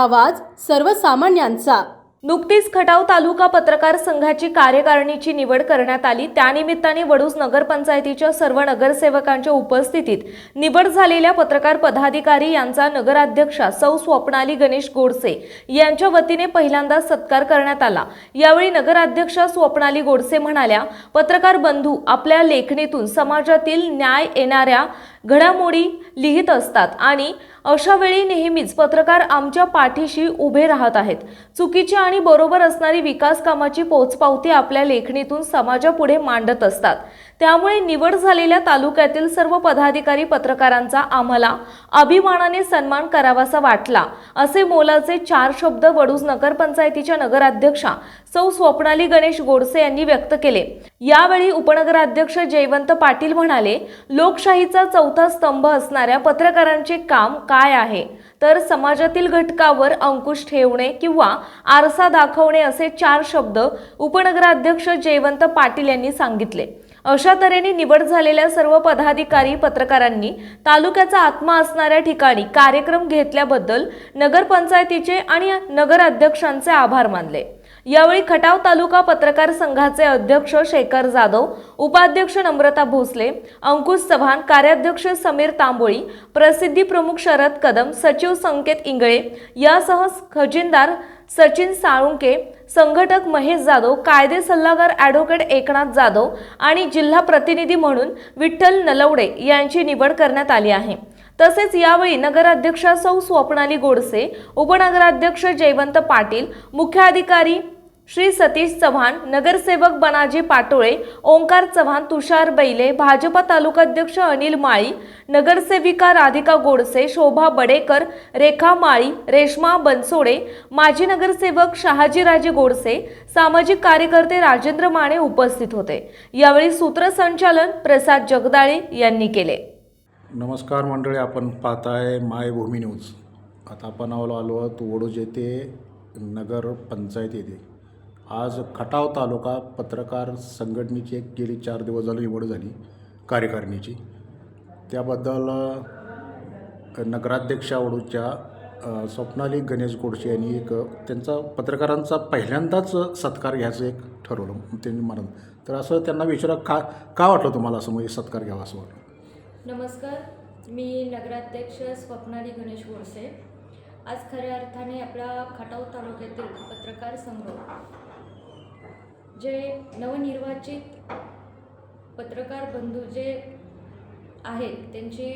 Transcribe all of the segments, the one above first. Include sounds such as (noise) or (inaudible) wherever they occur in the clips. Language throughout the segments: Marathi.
आवाज सर्वसामान्यांचा. नुकतीच खटाव तालुका पत्रकार संघाची कार्यकारिणीची निवड करण्यात आली. त्यानिमित्ताने वडूज नगरपंचायतीच्या सर्व नगरसेवकांच्या उपस्थितीत निवड झालेल्या पत्रकार पदाधिकारी यांचा नगराध्यक्षा सौ स्वप्नाली गणेश गोडसे यांच्या वतीने पहिल्यांदा सत्कार करण्यात आला. यावेळी नगराध्यक्षा स्वप्नाली गोडसे म्हणाल्या पत्रकार बंधू आपल्या लेखणीतून समाजातील न्याय येणाऱ्या घडामोडी लिहित असतात. आणि अशा वेळी नेहमीच पत्रकार आमच्या पाठीशी उभे राहत आहेत. चुकीची आणि बरोबर असणारी विकास कामाची पोचपावती आपल्या लेखणीतून समाजापुढे मांडत असतात. त्यामुळे निवड झालेल्या तालुक्यातील सर्व पदाधिकारी पत्रकारांचा आम्हाला अभिमानाने सन्मान करावासा वाटला असे मोलाचे चार शब्द वडूज नगरपंचायतीच्या नगराध्यक्षा सौ स्वप्नाली गणेश गोडसे यांनी व्यक्त केले. यावेळी उपनगराध्यक्ष जयवंत पाटील म्हणाले लोकशाहीचा चौथा स्तंभ असणाऱ्या पत्रकारांचे काम काय आहे? तर समाजातील घटकावर अंकुश ठेवणे किंवा आरसा दाखवणे असे चार शब्द उपनगराध्यक्ष जयवंत पाटील यांनी सांगितले. अशा तऱ्हेने निवड झालेल्या सर्व पदाधिकारी पत्रकारांनी तालुक्याचा आत्मा असणाऱ्या ठिकाणी कार्यक्रम घेतल्याबद्दल नगरपंचायतीचे आणि नगराध्यक्षांचे आभार मानले. यावेळी खटाव तालुका पत्रकार संघाचे अध्यक्ष शेखर जाधव उपाध्यक्ष नम्रता भोसले अंकुश चव्हाण कार्याध्यक्ष समीर तांबोळी प्रसिद्धी प्रमुख शरद कदम सचिव संकेत इंगळे यासह खजिनदार सचिन साळुंके संघटक महेश जाधव कायदे सल्लागार ॲडव्होकेट एकनाथ जाधव आणि जिल्हा प्रतिनिधी म्हणून विठ्ठल नलवडे यांची निवड करण्यात आली आहे. तसेच यावेळी नगराध्यक्षा सौ स्वप्नाली गोडसे उपनगराध्यक्ष जयवंत पाटील मुख्याधिकारी श्री सतीश चव्हाण नगरसेवक बनाजी पाटोळे ओंकार चव्हाण तुषार बैले भाजपा तालुकाध्यक्ष अनिल माळी नगरसेविका राधिका गोडसे शोभा बडेकर रेखा माळी रेश्मा बनसोडे माजी नगरसेवक शहाजीराजे गोडसे सामाजिक कार्यकर्ते राजेंद्र माने उपस्थित होते. यावेळी सूत्रसंचालन प्रसाद जगदाळे यांनी केले. नमस्कार मंडळी आपण पाहताय मायभूमी न्यूज. आता आपण आलो आलो आहोत वडूज येथे नगर पंचायत येथे. आज खटाव तालुका पत्रकार संघटनेची एक गेली चार दिवस झाली निवड झाली कार्यकारिणीची. त्याबद्दल नगराध्यक्षा वडूच्या स्वप्नाली गणेश गोडसे यांनी एक त्यांचा पत्रकारांचा पहिल्यांदाच सत्कार घ्यायचं एक ठरवलं त्यांनी म्हणून तर असं त्यांना विचारा का का वाटलं तुम्हाला असं म्हणजे सत्कार घ्यावा असं वाटलं? नमस्कार मी नगराध्यक्ष स्वप्नाली गणेश गोडसे. आज खऱ्या अर्थाने आपला खटाव तालुक्यातील पत्रकार संघ जे नवनिर्वाचित पत्रकार बंधू जे आहेत त्यांची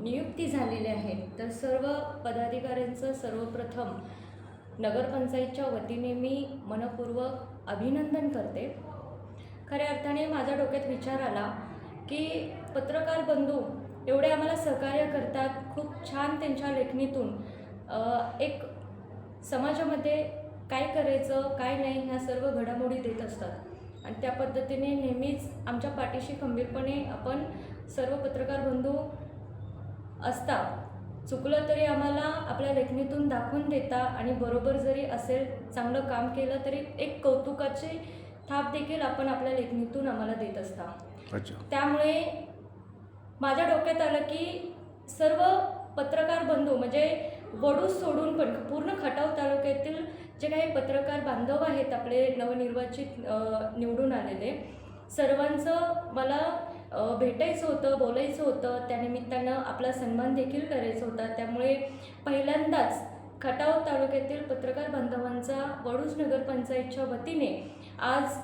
नियुक्ती झालेली आहे. तर सर्व पदाधिकाऱ्यांचं सर्वप्रथम नगरपंचायतच्या वतीने मी मनपूर्वक अभिनंदन करते. खऱ्या अर्थाने माझ्या डोक्यात विचार आला की पत्रकार बंधू एवढे आम्हाला सहकार्य करतात खूप छान त्यांच्या लेखणीतून. एक समाजामध्ये काय करायचं काय नाही ह्या सर्व घडामोडी देत असतात. आणि त्या पद्धतीने नेहमीच आमच्या पाठीशी खंबीरपणे आपण सर्व पत्रकार बंधू असता चुकलं तरी आम्हाला आपल्या लेखणीतून दाखवून देता आणि बरोबर जरी असेल चांगलं काम केलं तरी एक कौतुकाची थाप देखील आपण आपल्या लेखणीतून आम्हाला देत असता. अच्छा. त्यामुळे माझ्या डोक्यात आलं की सर्व पत्रकार बंधू म्हणजे वडू सोडून पण पूर्ण खटाव तालुक्यातील जे काही पत्रकार बांधव आहेत आपले नवनिर्वाचित निवडून आलेले सर्वांचं मला भेटायचं होतं बोलायचं होतं. त्यानिमित्तानं आपला सन्मान देखील करायचा होता. त्यामुळे पहिल्यांदाच खटाव तालुक्यातील पत्रकार बांधवांचा वडूज नगरपंचायतच्या वतीने आज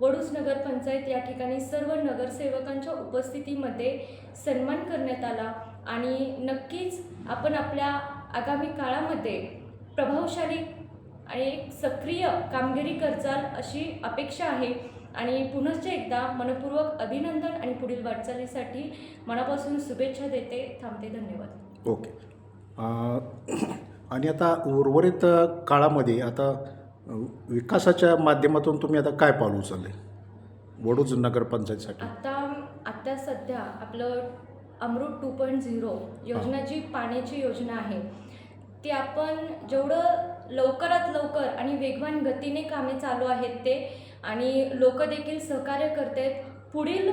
वडूज नगरपंचायत या ठिकाणी सर्व नगरसेवकांच्या उपस्थितीमध्ये सन्मान करण्यात आला आणि नक्कीच आपण आपल्या आगामी काळामध्ये प्रभावशाली आणि एक सक्रिय कामगिरी करचाल अशी अपेक्षा आहे. आणि पुनश्च एकदा मनपूर्वक अभिनंदन आणि पुढील वाटचालीसाठी मनापासून शुभेच्छा देते. थांबते. धन्यवाद. ओके. (clears throat) आणि आता उर्वरित काळामध्ये आता विकासाच्या माध्यमातून तुम्ही आता काय पाऊल उचलले? वडूज नगरपंचायतसाठी. आता आता सध्या आपलं अमृत टू पॉईंट झिरो योजना जी पाण्याची योजना आहे ती आपण जेवढं लवकरात लवकर आणि वेगवान गतीने कामे चालू आहेत ते आणि लोक देखील सहकार्य करतात पुढील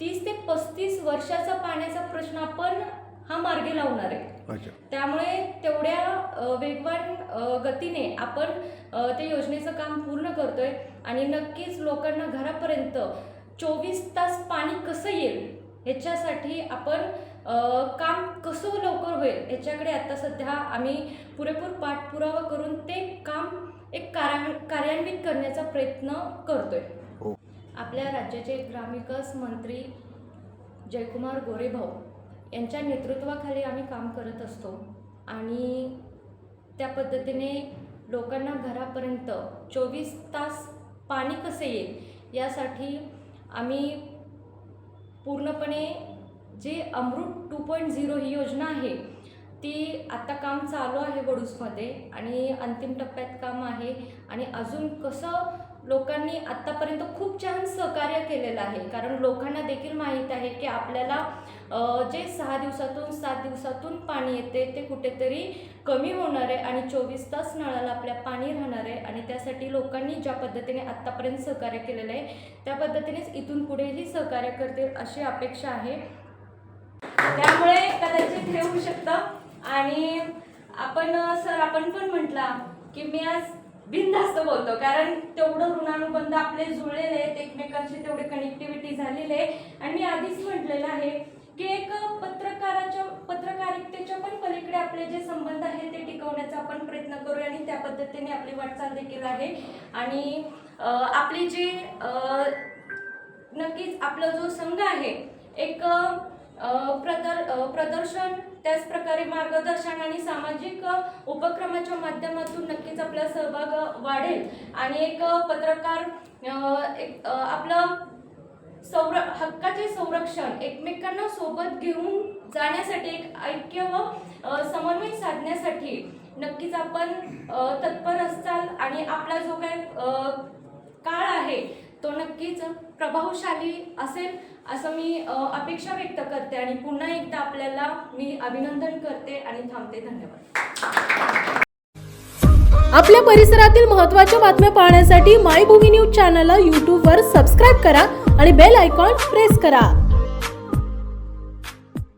तीस ते पस्तीस वर्षाचा पाण्याचा प्रश्न आपण हा मार्गी लावणार आहे. अच्छा. त्यामुळे तेवढ्या वेगवान गतीने आपण ते योजनेचं काम पूर्ण करतोय आणि नक्कीच लोकांना घरापर्यंत चोवीस तास पाणी कसं येईल ह्याच्यासाठी आपण काम कसं लवकर होईल याच्याकडे आता सध्या आम्ही पुरेपूर पाठपुरावा करून ते काम एक कार्या कार्यान्वित करण्याचा प्रयत्न करतोय. हो. आपल्या राज्याचे ग्रामविकास मंत्री जयकुमार गोरेभाऊ. यांच्या नेतृत्वाखाली आम्ही काम करत असतो. आणि त्या पद्धतीने लोकांना घरापर्यंत चोवीस तास पाणी कसे येईल यासाठी आम्ही पूर्णपणे जे अमृत टू पॉईंट झिरो ही योजना आहे ती आत्ता काम चालू आहे वडूसमध्ये आणि अंतिम टप्प्यात काम आहे. आणि अजून कसं लोकांनी आत्तापर्यंत खूप छान सहकार्य केलेलं आहे. कारण लोकांना देखील माहीत आहे की आपल्याला जे सहा दिवसातून सात दिवसातून पाणी येते ते कुठेतरी कमी होणार आहे आणि चोवीस तास नळाला आपल्या पाणी राहणार आहे. आणि त्यासाठी लोकांनी ज्या पद्धतीने आत्तापर्यंत सहकार्य केलेलं आहे त्या पद्धतीनेच इथून पुढेही सहकार्य करतील अशी अपेक्षा आहे. त्यामुळे कदाचित हे होऊ शकतं. आणि आपण सर आपण पण म्हटला की मी आज बिनधास्त बोलतो. कारण तेवढं ऋणानुबंध आपले जुळलेले आहेत एकमेकांशी तेवढे कनेक्टिव्हिटी झालेले आहे आणि मी आधीच म्हटलेलं आहे की एक पत्रकाराच्या पत्रकारितेच्या पण पलीकडे आपले जे संबंध आहेत ते टिकवण्याचा आपण प्रयत्न करूया आणि त्या पद्धतीने आपली वाटचाल देखील आहे. आणि आपली जी नक्कीच आपला जो संघ आहे एक प्रदर प्रदर्शन त्याचप्रकारे मार्गदर्शन आणि सामाजिक उपक्रमाच्या माध्यमातून नक्कीच आपला सहभाग वाढेल. आणि एक पत्रकार एक आपलं संर हक्काचे संरक्षण एकमेकांना सोबत घेऊन जाण्यासाठी एक ऐक्य व समन्वय साधण्यासाठी नक्कीच आपण तत्पर असाल आणि आपला जो काय काळ आहे तो नक्कीच प्रभावशाली असेल. असं मी अपेक्षा व्यक्त करते आणि पुन्हा एकदा आपल्याला मी अभिनंदन करते आणि थांबते. धन्यवाद. आपल्या परिसरातील महत्त्वाच्या बातम्या पाहण्यासाठी मायभूमी न्यूज चॅनलला यूट्यूबवर सबस्क्राईब करा आणि बेल आयकॉन प्रेस करा.